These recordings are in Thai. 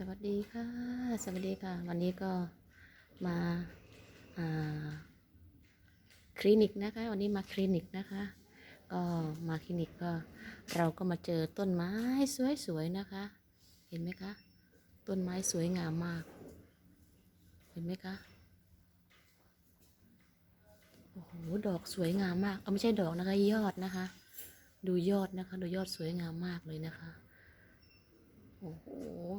สวัสดีค่ะ สวัสดีค่ะ วันนี้ก็มาาคลินิกนะคะ วันนี้มาคลินิกนะคะ ก็มาคลินิกก็เราก็มาเจอต้นไม้สวยๆนะคะ เห็นไหมคะ ต้นไม้สวยงามมาก เห็นไหมคะ โอ้โห ดอกสวยงามมาก เอาไม่ใช่ดอกนะคะ ยอดนะคะ ดูยอดนะคะ ดูยอดสวยงามมากเลยนะคะ อ้โห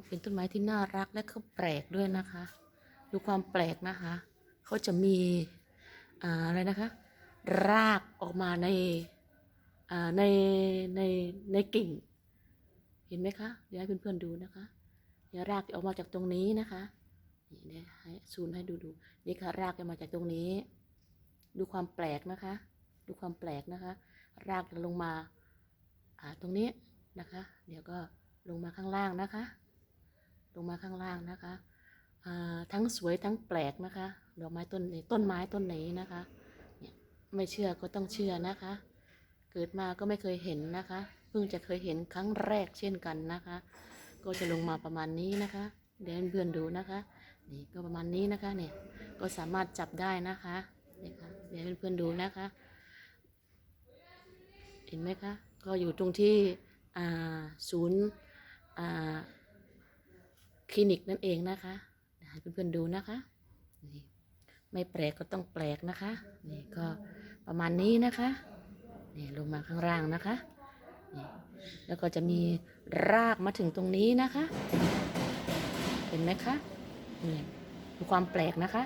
เป็นต้นไม้ที่น่ารักและก็แปลกด้วยนะคะ ดูความแปลกนะคะเขาจะมีอะไรนะคะ รากออกมาในในในในกิ่ง เห็นไหมคะ เดี๋ยวให้เพื่อนๆดูนะคะเดี๋ยวรากจะออกมาจากตรงนี้นะคะนี่เดี๋ยวให้ซูมให้ดูดูนี่ค่ะรากจะมาจากตรงนี้ ดูความแปลกนะคะ ดูความแปลกนะคะ รากจะลงมาอ่าตรงนี้นะคะ เดี๋ยวก็ ลงมาข้างล่างนะคะ ลงมาข้างล่างนะคะทั้งสวยทั้งแปลกนะคะดอกไม้ต้นนี้ต้นไม้ต้นนี้นะคะเนี่ยไม่เชื่อก็ต้องเชื่อนะคะ เกิดมาก็ไม่เคยเห็นนะคะ เพิ่งจะเคยเห็นครั้งแรกเช่นกันนะคะ ก็จะลงมาประมาณนี้นะคะเดี๋ยวเพื่อนดูนะคะนี่ก็ประมาณนี้นะคะเนี่ยก็สามารถจับได้นะคะนี่ค่ะเดี๋ยวเพื่อนดูนะคะ เห็นไหมคะก็อยู่ตรงที่ศูนย์ คลินิกนั่นเองนะคะเดี๋ยวให้เพื่อนๆดูนะคะนี่ไม่แปลกก็ต้องแปลกนะคะนี่ก็ประมาณนี้นะคะนี่ลงมาข้างล่างนะคะนี่แล้วก็จะมีรากมาถึงตรงนี้นะคะ เห็นไหมคะนี่ดูความแปลกนะคะ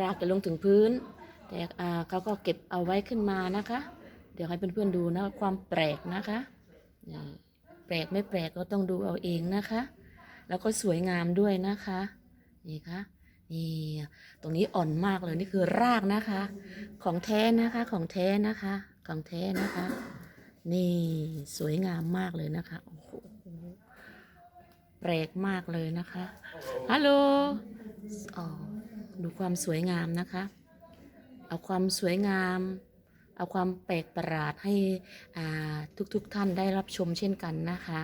รากจะลงถึงพื้น แต่อ่าเขาก็เก็บเอาไว้ขึ้นมานะคะ เดี๋ยวให้เพื่อนๆดูนะความแปลกนะคะนี่ แปลกไม่แปลกก็ต้องดูเอาเองนะคะ แล้วก็สวยงามด้วยนะคะ นี่คะนี่ตรงนี้อ่อนมากเลยนี่คือรากนะคะ ของแท้นะคะของแท้นะคะ ของแท้นะคะ นี่สวยงามมากเลยนะคะโอ้โหแปลกมากเลยนะคะฮัลโหลอ๋อดูความสวยงามนะคะ เอาความสวยงาม เอาความแปลกประหลาดให้อ่าทุกๆทท่านได้รับชมเช่นกันนะคะ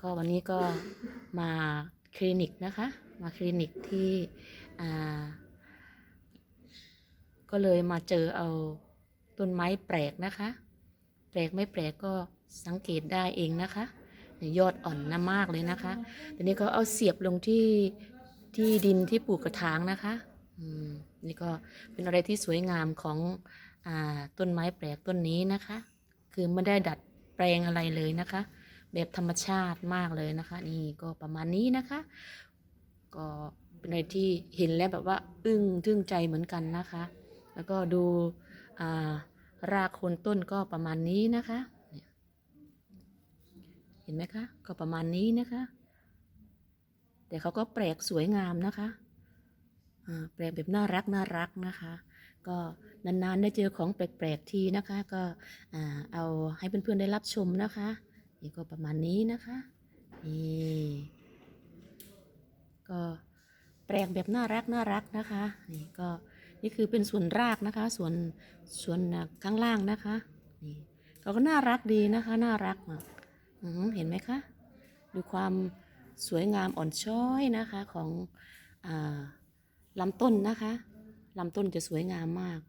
ก็วันนี้ก็มาคลินิกนะคะ มาคลินิกที่ก็เลยมาเจอเอาต้นไม้แปลกนะคะ แปลกไม่แปลกก็สังเกตได้เองนะคะยอดอ่อนนะมากเลยนะคะทีนี้ก็เอาเสียบลงที่ที่ดินที่ปลูกกระถางนะคะ อืม นี่ก็เป็นอะไรที่สวยงามของ ต้นไม้แปลกต้นนี้นะคะ คือไม่ได้ดัดแปลงอะไรเลยนะคะ แบบธรรมชาติมากเลยนะคะ นี่ก็ประมาณนี้นะคะ ก็เป็นอะไรที่เห็นแล้วแบบว่า อึ้งทึ่งใจเหมือนกันนะคะ แล้วก็ดูอ่ารากโคนต้นก็ประมาณนี้นะคะ เห็นไหมคะ ก็ประมาณนี้นะคะ แต่เขาก็แปลกสวยงามนะคะแปลกแบบน่ารักน่ารักนะคะ ก็นานๆได้เจอของแปลกๆทีนะคะ ก็เอาให้เพื่อนๆได้รับชมนะคะนี่ก็ประมาณนี้นะคะนี่ก็แปลกแบบน่ารักน่ารักนะคะนี่ก็นี่คือเป็นส่วนรากนะคะ ส่วนส่วนข้างล่างนะคะนี่เขาก็น่ารักดีนะคะน่ารักอะอือหือเห็นไหมคะดูความสวยงามอ่อนช้อยนะคะของอลำต้นนะคะ ลำต้นจะสวยงามมาก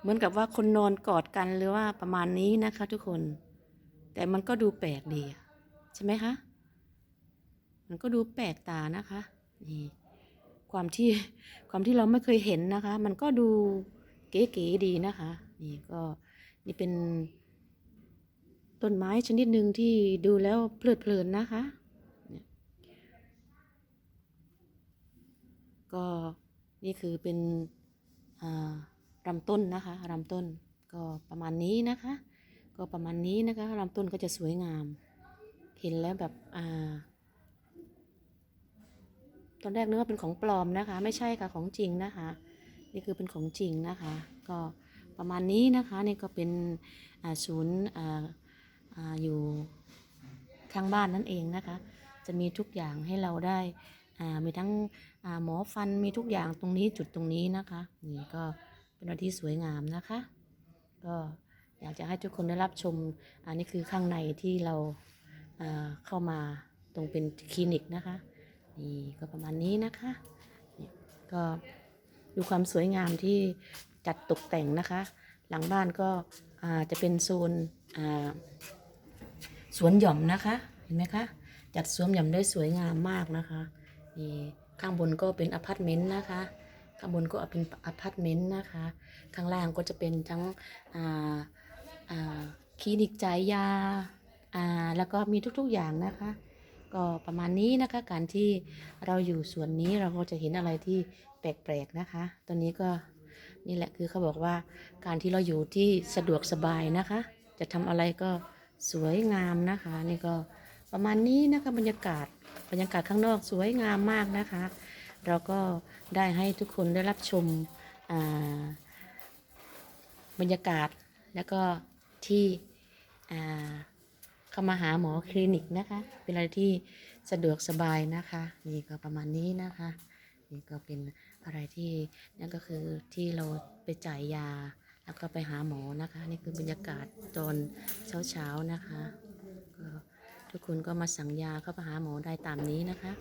เหมือนกับว่าคนนอนกอดกันหรือว่าประมาณนี้นะคะ ทุกคน แต่มันก็ดูแปลกดีใช่ไหมคะ มันก็ดูแปลกตานะคะนี่ความที่ความที่เราไม่เคยเห็นนะคะ มันก็ดูเก๋ๆดีนะคะ นี่ก็นี่เป็นต้นไม้ชนิดหนึ่งที่ดูแล้วเพลิดเพลินนะคะเนี่ย ก็นี่คือเป็นอ่าลำต้นนะคะลำต้นก็ประมาณนี้นะคะ ก็ประมาณนี้นะคะลำต้นก็จะสวยงาม เห็นแล้วแบบอ่าตอนแรกนึกว่าเป็นของปลอมนะคะ ไม่ใช่ค่ะของจริงนะคะ นี่คือเป็นของจริงนะคะ ก็ประมาณนี้นะคะนี่ก็เป็นศูนย์อยู่ข้างบ้านนั่นเองนะคะ จะมีทุกอย่างให้เราได้ มีทั้งหมอฟันมีทุกอย่างตรงนี้จุดตรงนี้นะคะ นี่ก็เป็นอะไรที่สวยงามนะคะ ก็อยากจะให้ทุกคนได้รับชม อันนี้คือข้างในที่เราเข้ามาตรงเป็นคลินิกนะคะ นี่ก็ประมาณนี้นะคะนี่ก็ดูความสวยงามที่จัดตกแต่งนะคะ หลังบ้านก็จะเป็นโซนสวนหย่อมนะคะ เห็นไหมคะ จัดสวนหย่อมได้สวยงามมากนะคะ นี่ข้างบนก็เป็นอพาร์ตเมนต์นะคะ ข้างบนก็เป็นอพาร์ตเมนต์นะคะ ข้างล่างก็จะเป็นทั้งคลินิกจ่ายยา แล้วก็มีทุกๆอย่างนะคะ ก็ประมาณนี้นะคะ การที่เราอยู่ส่วนนี้เราก็จะเห็นอะไรที่แปลกๆนะคะ ตอนนี้ก็นี่แหละคือเขาบอกว่าการที่เราอยู่ที่สะดวกสบายนะคะ จะทำอะไรก็สวยงามนะคะ นี่ก็ ประมาณนี้นะคะบรรยากาศบรรยากาศข้างนอกสวยงามมากนะคะ เราก็ได้ให้ทุกคนได้รับชมบรรยากาศแล้วก็ที่เข้ามาหาหมอคลินิกนะคะเป็นอะไรที่สะดวกสบายนะคะ นี่ก็ประมาณนี้นะคะ นี่ก็เป็นอะไรที่นั่นก็คือที่เราไปจ่ายยาแล้วก็ไปหาหมอนะคะ นี่คือบรรยากาศตอนเช้าๆนะคะก็ ทุกคนก็มาสั่งยาเข้าไปหาหมอได้ตามนี้นะคะ